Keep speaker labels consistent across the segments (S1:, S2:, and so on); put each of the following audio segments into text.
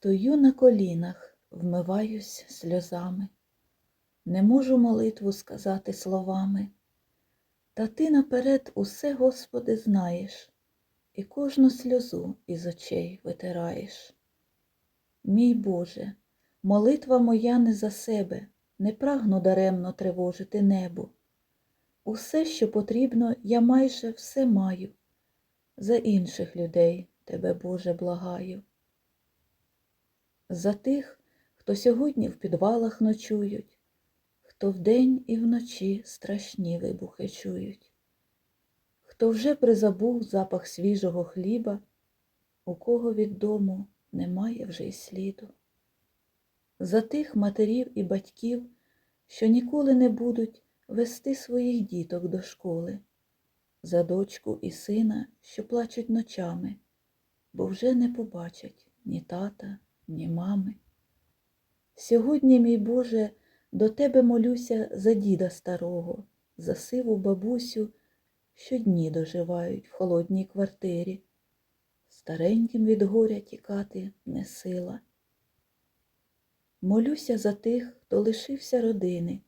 S1: Стою на колінах, вмиваюсь сльозами, не можу молитву сказати словами. Та ти наперед усе, Господи, знаєш, і кожну сльозу із очей витираєш. Мій Боже, молитва моя не за себе, не прагну даремно тривожити небо. Усе, що потрібно, я майже все маю. За інших людей тебе, Боже, благаю. За тих, хто сьогодні в підвалах ночують, хто вдень і вночі страшні вибухи чують, хто вже призабув запах свіжого хліба, у кого від дому немає вже й сліду. За тих матерів і батьків, що ніколи не будуть вести своїх діток до школи, за дочку і сина, що плачуть ночами, бо вже не побачать ні тата, ні мами. Сьогодні, мій Боже, до Тебе молюся за діда старого, за сиву бабусю, що дні доживають в холодній квартирі. Стареньким від горя тікати не сила. Молюся за тих, хто лишився родини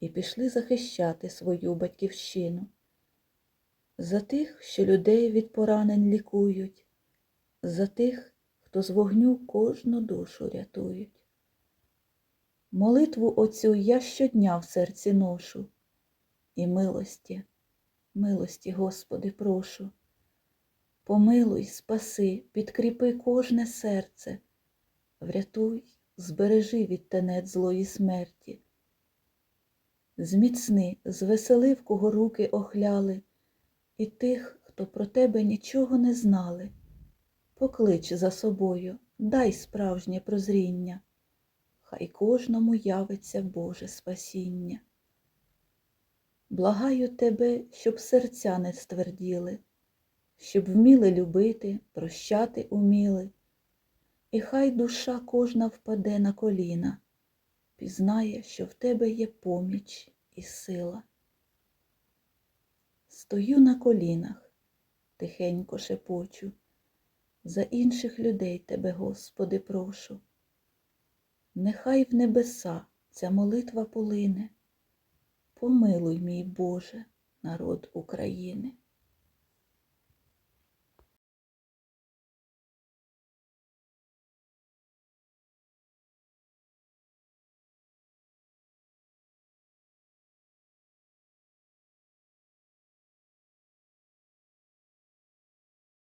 S1: і пішли захищати свою батьківщину, за тих, що людей від поранень лікують, за тих, хто з вогню кожну душу рятують. Молитву оцю я щодня в серці ношу, і милості, милості, Господи, прошу. Помилуй, спаси, підкріпи кожне серце, врятуй, збережи від тенет злої смерті. Зміцни, звесели, кого руки охляли, і тих, хто про тебе нічого не знали. Поклич за собою, дай справжнє прозріння, хай кожному явиться Боже спасіння. Благаю тебе, щоб серця не стверділи, щоб вміли любити, прощати уміли, і хай душа кожна впаде на коліна, пізнає, що в тебе є поміч і сила. Стою на колінах, тихенько шепочу, за інших людей тебе, Господи, прошу. Нехай в небеса ця молитва полине, помилуй, мій Боже, народ України.